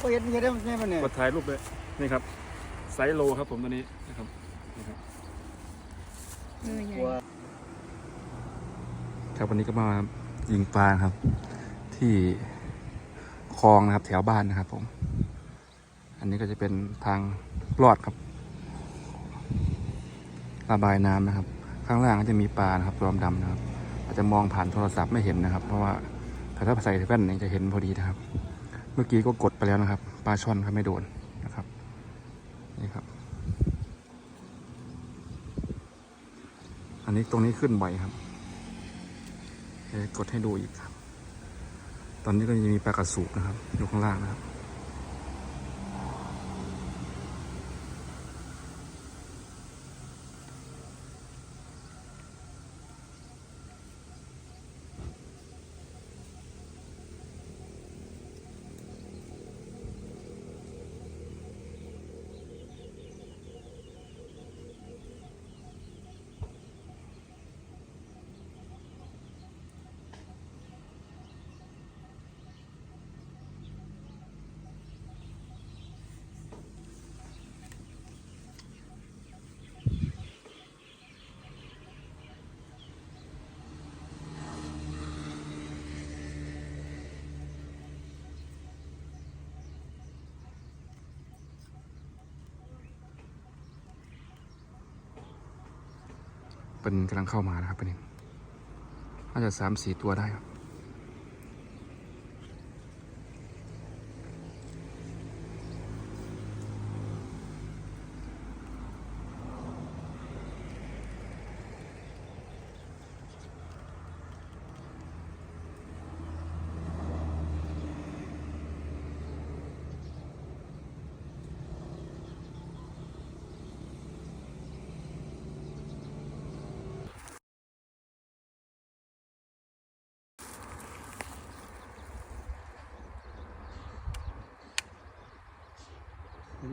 ก็เห็นเห็นได้มันใช่ไหมเนี่ยกดถ่ายรูปเลยนี่ครับไซส์โลครับผมตัวนี้นะครับนี่ครับเออใหญ่กลัวครับวันนี้ก็มายิงปลาครับ ที่คลองนะครับ แถวบ้านนะครับ ผม อันนี้ก็จะเป็นทางลอดครับ ระบายน้ำนะครับ ข้างล่างก็จะมีปลานะครับตัวดำๆนะครับ อาจจะมองผ่านโทรศัพท์ไม่เห็นนะครับ เพราะว่า แต่ถ้าใส่แว่นเนี่ยจะเห็นพอดีนะครับ เมื่อกี้ก็กดไปแล้วนะครับ ปลาช่อนครับไม่โดนนะครับ นี่ครับ อันนี้ตรงนี้ขึ้นบ่อยครับกดให้ดูอีกครับ ตอนนี้ก็จะมีปลากระสูบนะครับอยู่ข้างล่างนะครับ เป็นกำลังเข้ามานะครับเป็นน่าจะสามสี่ตัวได้ครับ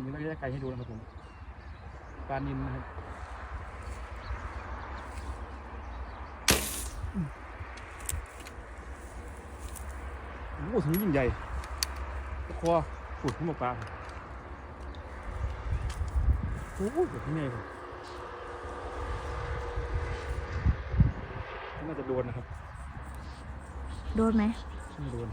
มีระยะไกลให้ดูนะครับผมปลานินนะครับโอ้โหถึงยิ่งใหญ่ตะคอขุดขึ้นมาปลาโอ้โหแบบนี้ไงครับน่าจะโดนนะครับ โดนไหมไม่โดน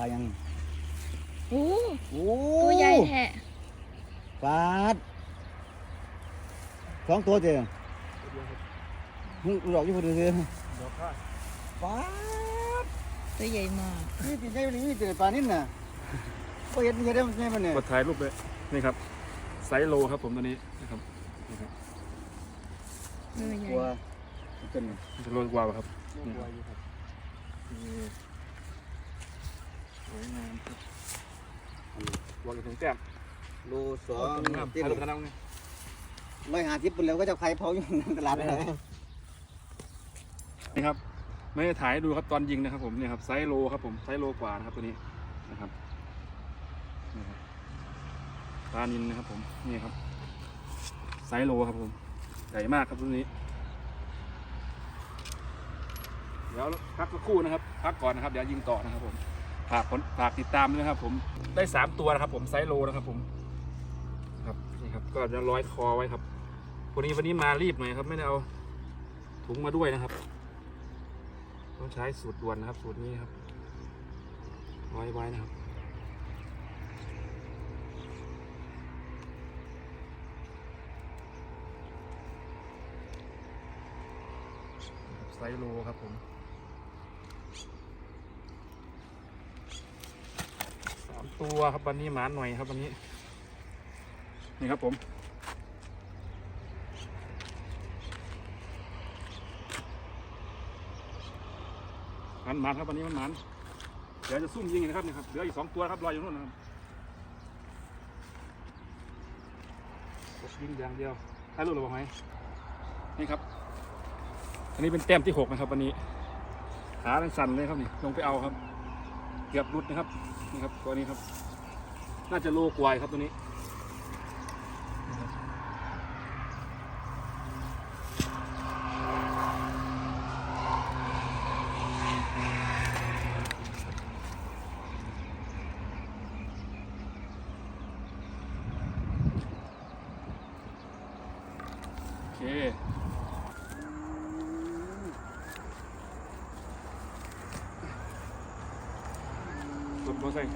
ลายังโอ้โอ้ตัวใหญ่แท้ปลาดสองตัวเดียวมึงหลอกอยู่คนเดียวเดี๋ยวข้าปลาดตัวใหญ่มากนี่ติดใจนี่มีแต่ปลานิ่น่ะก็เห็นเห็นได้มันใช่ไหมเนี่ยกดถ่ายรูปเลยนี่ครับไซส์โลครับผมตัวนี้นะครับนี่ครับเออใหกญ่ลัวจนมันจะโลกว่าครับ กลัวอยู่ครับ นี่ สวยงามครับวางอยู่ตรงแก้มโลสองงามที่ถ่ายรูปกันเอาไงร้อยห้าสิบปุ่นแล้วก็จะใครเผาอยู่ในตลาดเลยนี่ครับ ไม่ได้ถ่ายให้ดูครับตอนยิงนะครับผมเนี่ยครับไซส์โลครับผมไซส์โลกว่านะครับตัวนี้นะครับนี่ครับปลานินนะครับผมนี่ครับไซส์โลครับผมใหญ่มากครับตัวนี้ เดี๋ยวพักสักครู่นะครับ พักก่อนนะครับ เดี๋ยวยิงต่อนะครับผม ฝากผลฝากติดตามด้วยนะครับ ผมได้สามตัวนะครับผมไซส์โลนะครับผม ครับนี่ครับ ก็จะร้อยคอไว้ครับวันนี้วันนี้มารีบหน่อยครับ ไม่ได้เอาถุงมาด้วยนะครับ ต้องใช้สูตรด่วนนะครับ สูตรนี้ครับร้อยไว้นะครับไซส์โลครับผมสาม ตัวครับวันนี้หมาหน่อยครับวันนี้ นี่ครับผมมันหมันครับวันนี้มันหมันเดี๋ยวจะซุ่มยิงนะครับนี่ครับเหลืออีกสองตัวครับรอยอยู่นู่นนะครับยิงอย่างเดียวถ่ายรูปหรือเปล่าไหมนี่ครับ อันนี้เป็นแต้มที่หกนะครับวันนี้ขาเป็นสั่นเลยครับนี่ลงไปเอาครับ เกือบรุดนะครับ นี่ครับตัวนี้ครับ น่าจะโลกวายครับตัวนี้โอเค มอไซค์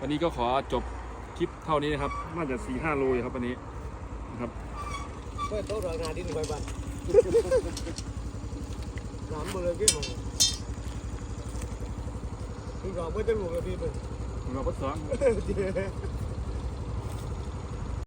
วันนี้ก็ขอจบคลิปเท่านี้นะครับ น่าจะสี่ห้าโลอยู่ครับวันนี้นะครับเปิดโต๊ะรายงานดินไปบ้านน้ำมือกี้มั้งพี่รอไม่ได้หลวงเลยพี่เป็นเราก็สองเ